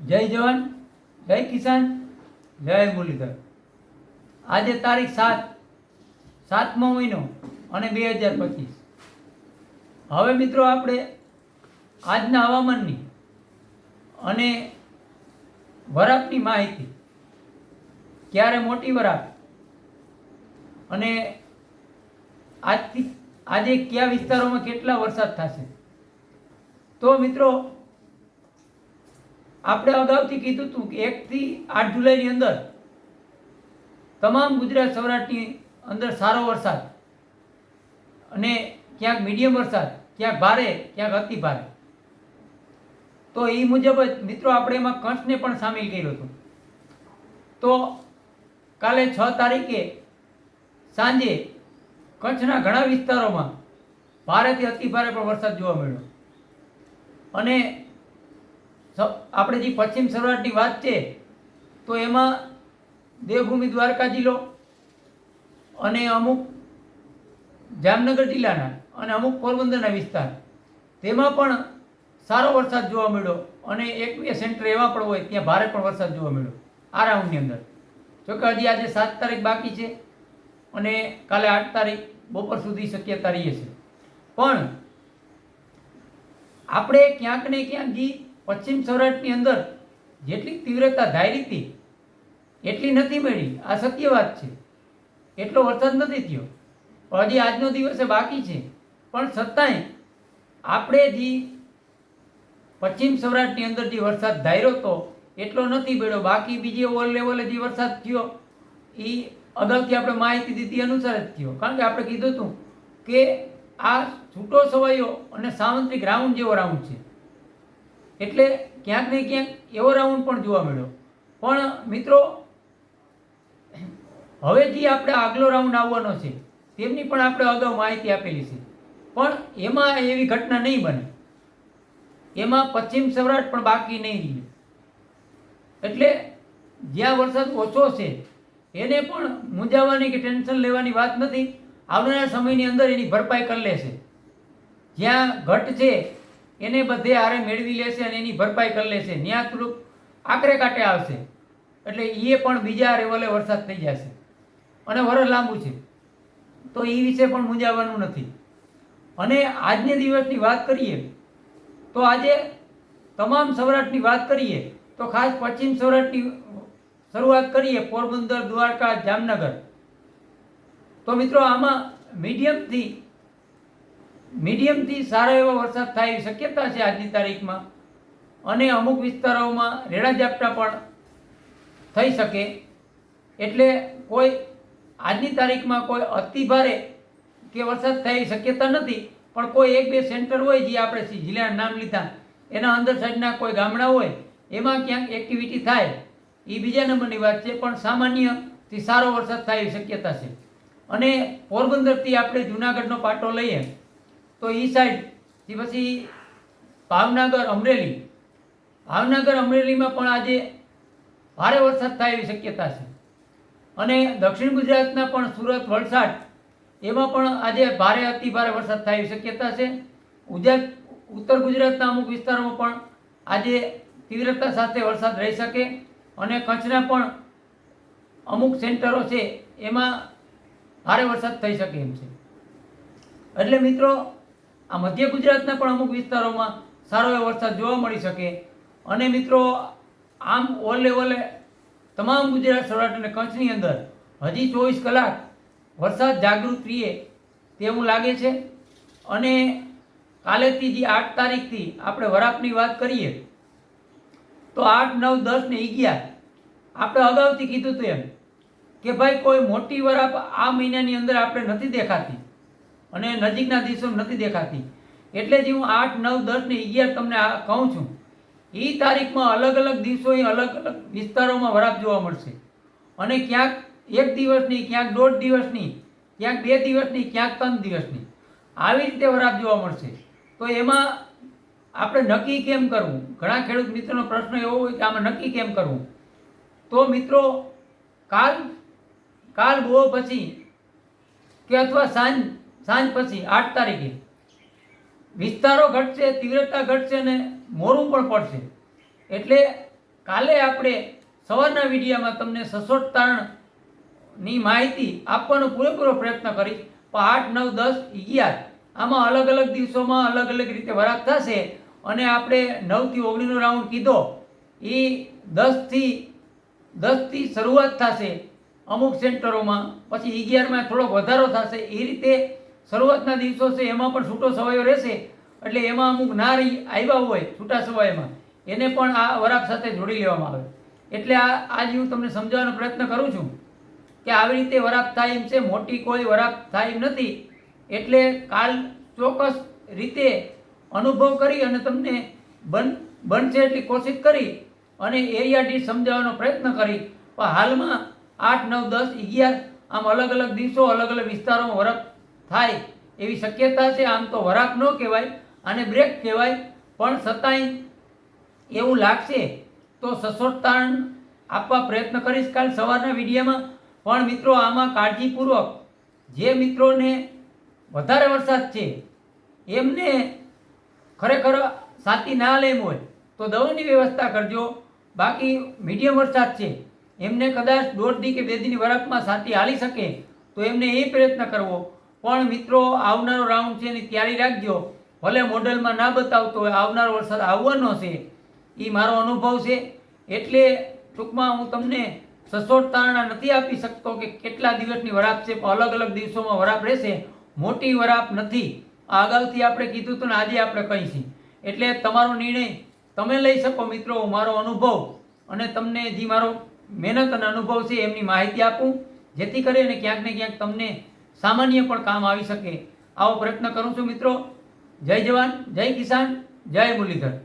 જય જવાન, જય કિસાન, જય મુરલીધર. આજે તારીખ સાત, સાતમો મહિનો અને બે હજાર પચીસ. હવે મિત્રો આપણે આજના હવામાનની અને વરાપની માહિતી. ક્યારે મોટી વરાપ અને આજથી, આજે કયા વિસ્તારોમાં કેટલા વરસાદ થશે? તો મિત્રો આપણે અગાઉથી કીધું હતું કે એકથી આઠ જુલાઈની અંદર તમામ ગુજરાત સૌરાષ્ટ્રની અંદર સારો વરસાદ અને ક્યાંક મીડિયમ વરસાદ, ક્યાંક ભારે, ક્યાંક અતિ ભારે. તો એ મુજબ જ મિત્રો આપણે એમાં કંસને પણ સામેલ કર્યો હતો. તો કાલે છ તારીખે સાંજે કચ્છના ઘણા વિસ્તારોમાં ભારેથી અતિ ભારે પણ વરસાદ જોવા મળ્યો. અને આપણે જે પશ્ચિમ સૌરાષ્ટ્રની વાત છે, તો એમાં દેવભૂમિ દ્વારકા જિલ્લો અને અમુક જામનગર જિલ્લાના અને અમુક પોરબંદરના વિસ્તાર. તેમાં પણ સારો વરસાદ જોવા મળ્યો, અને એક બે સેન્ટર એવા પણ હોય ત્યાં ભારે પણ વરસાદ જોવા મળ્યો, આ રાઉન્ડની અંદર. જોકે હજી આજે સાત તારીખ બાકી છે, અને કાલે આઠ તારીખ, બપોર સુધી શક્યતા રહીએ છે પણ, આપણે ક્યાંક ને ક્યાંક પશ્ચિમ સૌરાષ્ટ્રની અંદર જેટલી તીવ્રતા ધારી હતી, એટલી નથી મળી. આ સત્ય વાત છે. એટલો વરસાદ નથી થયો. પણ હજી આજનો દિવસે બાકી છે. પણ છતાંય આપણે જે પશ્ચિમ સૌરાષ્ટ્રની અંદર જે વરસાદ ધાર્યો હતો એટલો નથી મળ્યો. બાકી બીજી ઓલ લેવલે જે વરસાદ થયો એ અગાઉથી આપણે માહિતી દીધી અનુસાર જ થયો. કારણ કે આપણે કીધું હતું કે આ છૂટો સવાયો અને સાવંત્રિક રાઉન્ડ જેવો રાઉન્ડ છે. એટલે ક્યાંક ને ક્યાંક એવો રાઉન્ડ પણ જોવા મળ્યો. પણ મિત્રો હવે જે આપણે આગલો રાઉન્ડ આવવાનો છે. તેમની પણ આપણે અગાઉ માહિતી આપેલી છે. પણ એમાં એવી ઘટના નહીં બને. એમાં પશ્ચિમ સૌરાષ્ટ્ર પણ બાકી નહીં રહે. એટલે જ્યાં વરસાદ ઓછો છે, એને પણ મૂંઝાવાની કે ટેન્શન લેવાની વાત નથી. આવનારા સમયની અંદર એની ભરપાઈ કરી લેશે. જ્યાં ઘટ છે એને બધે હારે મેળવી લેશે અને એની ભરપાઈ કરી લેશે. ત્યાં થોડુંક આકરે કાંટે આવશે. એટલે એ પણ બીજા રેવલે વરસાદ થઈ જશે. અને વરસ લાંબુ છે. તો એ વિશે પણ મૂંઝાવાનું નથી. અને આજને દિવસની વાત કરીએ, તો આજે તમામ સૌરાષ્ટ્રની વાત કરીએ, તો ખાસ પશ્ચિમ સૌરાષ્ટ્રની શરૂઆત કરીએ, પોરબંદર, દ્વારકા, જામનગર. તો મિત્રો, આમાં મીડિયમથી મીડિયમથી સારો એવો વરસાદ થાય એવી શક્યતા છે આજની તારીખમાં. અને અમુક વિસ્તારોમાં રેડા ઝાપટા પણ થઈ શકે. એટલે કોઈ આજની તારીખમાં કોઈ અતિ ભારે કે વરસાદ થાય એવી શક્યતા નથી. પણ કોઈ એક બે સેન્ટર હોય જે આપણે જિલ્લાના નામ લીધા, એના અંદર સાઈડના કોઈ ગામડા હોય, એમાં ક્યાંક એક્ટિવિટી થાય એ બીજા નંબરની વાત છે. પણ સામાન્યથી સારો વરસાદ થાય એવી શક્યતા છે. અને પોરબંદરથી આપણે જુનાગઢનો પાટો લઈએ તો એ સાઈડથી પછી ભાવનગર અમરેલી. ભાવનગર અમરેલીમાં પણ આજે ભારે વરસાદ થાય એવી શક્યતા છે. અને દક્ષિણ ગુજરાતના પણ સુરત, વલસાડ, એમાં પણ આજે ભારે, અતિ ભારે વરસાદ થાય એવી શક્યતા છે. ગુજરાત, ઉત્તર ગુજરાતના અમુક વિસ્તારોમાં પણ આજે તીવ્રતા સાથે વરસાદ રહી શકે અને કચ્છના પણ અમુક સેન્ટરો છે એમાં ભારે વરસાદ થઈ શકે એમ છે. એટલે મિત્રો આ મધ્ય ગુજરાતના પણ અમુક વિસ્તારોમાં સારો એવો વરસાદ જોવા મળી શકે. અને મિત્રો, આમ ઓલ લેવલે તમામ ગુજરાત સૌરાષ્ટ્ર અને કચ્છની અંદર હજી ચોવીસ કલાક વરસાદ જાગૃત રહીએ તેવું લાગે છે. અને કાલેથી જે આઠ તારીખથી આપણે વરાપની વાત કરીએ, તો આઠ, નવ, દસ ને અગિયાર આપણે અગાઉથી કીધું હતું એમ કે ભાઈ કોઈ મોટી વરાપ આ મહિનાની અંદર આપણે નથી દેખાતી. અને નજીકના દિવસો નથી દેખાતી. એટલે જ હું આઠ, નવ, દસ ને અગિયાર તમને આ કહું છું એ તારીખમાં અલગ અલગ દિવસોએ અલગ અલગ વિસ્તારોમાં વરાપ જોવા મળશે. અને ક્યાંક એક દિવસની, ક્યાંક દોઢ દિવસની, ક્યાંક બે દિવસની, ક્યાંક ત્રણ દિવસની. આવી રીતે વરાપ જોવા મળશે. તો એમાં આપણે નક્કી કેમ કરવું? ઘણા ખેડૂત મિત્રોનો પ્રશ્ન એવો હોય કે આમાં નક્કી કેમ કરવું? તો મિત્રો, કાલ કાલ બહુ પછી કે અથવા સાંજ સાંજ પછી આઠ તારીખે વિસ્તારો ઘટશે, તીવ્રતા ઘટશે અને મોરું પણ પડશે. એટલે કાલે આપણે સવારના વિડીયામાં તમને સસોટ તારણની માહિતી આપવાનો પૂરેપૂરો પ્રયત્ન કરીશ. પણ આઠ, નવ, દસ અગિયાર આમાં અલગ અલગ દિવસોમાં અલગ અલગ રીતે વરાપ થશે. અને આપણે નવથી ઓગણીસનો રાઉન્ડ કીધો. એ દસથી દસથી શરૂઆત થશે અમુક સેન્ટરોમાં, પછી અગિયારમાં થોડોક વધારો થશે. એ રીતે શરૂઆતના દિવસો છે, એમાં પણ છૂટો સવાયો રહેશે. એટલે એમાં અમુક ના રહી આવ્યા હોય, છૂટા સવાયમાં એને પણ આ વરાપ સાથે જોડી લેવામાં આવે. એટલે આ, આજે હું તમને સમજાવવાનો પ્રયત્ન કરું છું કે આવી રીતે વરાપ થાય એમ છે, મોટી કોઈ વરાપ થાય એમ નથી. એટલે કાલ ચોક્કસ રીતે અનુભવ કરી અને તમને બન, બનશે એટલી કોશિશ કરી અને એરિયા દીઠ સમજાવવાનો પ્રયત્ન કરી. પણ હાલમાં આઠ, નવ, દસ, અગિયાર, આમ અલગ અલગ દિવસો અલગ અલગ વિસ્તારોમાં વરાપ થાય એવી શક્યતા છે, આમ તો વરાપ ન કહેવાય અને બ્રેક કહેવાય, પણ છતાંય એવું લાગશે તો સચોટ આપવા પ્રયત્ન કરીશ કાલ સવારના વિડીયોમાં. પણ મિત્રો, આમાં કાળજીપૂર્વક જે મિત્રોને વધારે વરસાદ છે, એમને ખરેખર સાથી ના લેમ હોય તો દવાની વ્યવસ્થા કરજો. બાકી મીડિયમ વરસાદ છે, એમને કદાચ દોઢ દી કે બે દીની વરાપમાં સાથી હાલી શકે તો એમને એ પ્રયત્ન કરવો. પણ મિત્રો, આવનારો રાઉન્ડ છે એની તૈયારી રાખજો. ભલે મોડલમાં ના બતાવતો હોય, આવનારો વરસાદ આવવાનો છે. એ મારો અનુભવ છે. એટલે ટૂંકમાં હું તમને સચોટ તારણા નથી આપી શકતો કે કેટલા દિવસની વરાપ છે, પણ અલગ અલગ દિવસોમાં વરાપ રહેશે. મોટી વરાપ નથી. આ અગાઉથી આપણે કીધું હતું ને આજે આપણે કહીશું. એટલે તમારો નિર્ણય તમે લઈ શકો મિત્રો, મારો અનુભવ. અને તમને જે મારો મહેનત અને અનુભવ છે, એમની માહિતી આપું. જેથી કરીને ક્યાંક ને ક્યાંક તમને સામાન્ય પણ કામ આવી શકે. આવો પ્રયત્ન કરું છું મિત્રો. જય જવાન, જય કિસાન, જય મુરલીધર.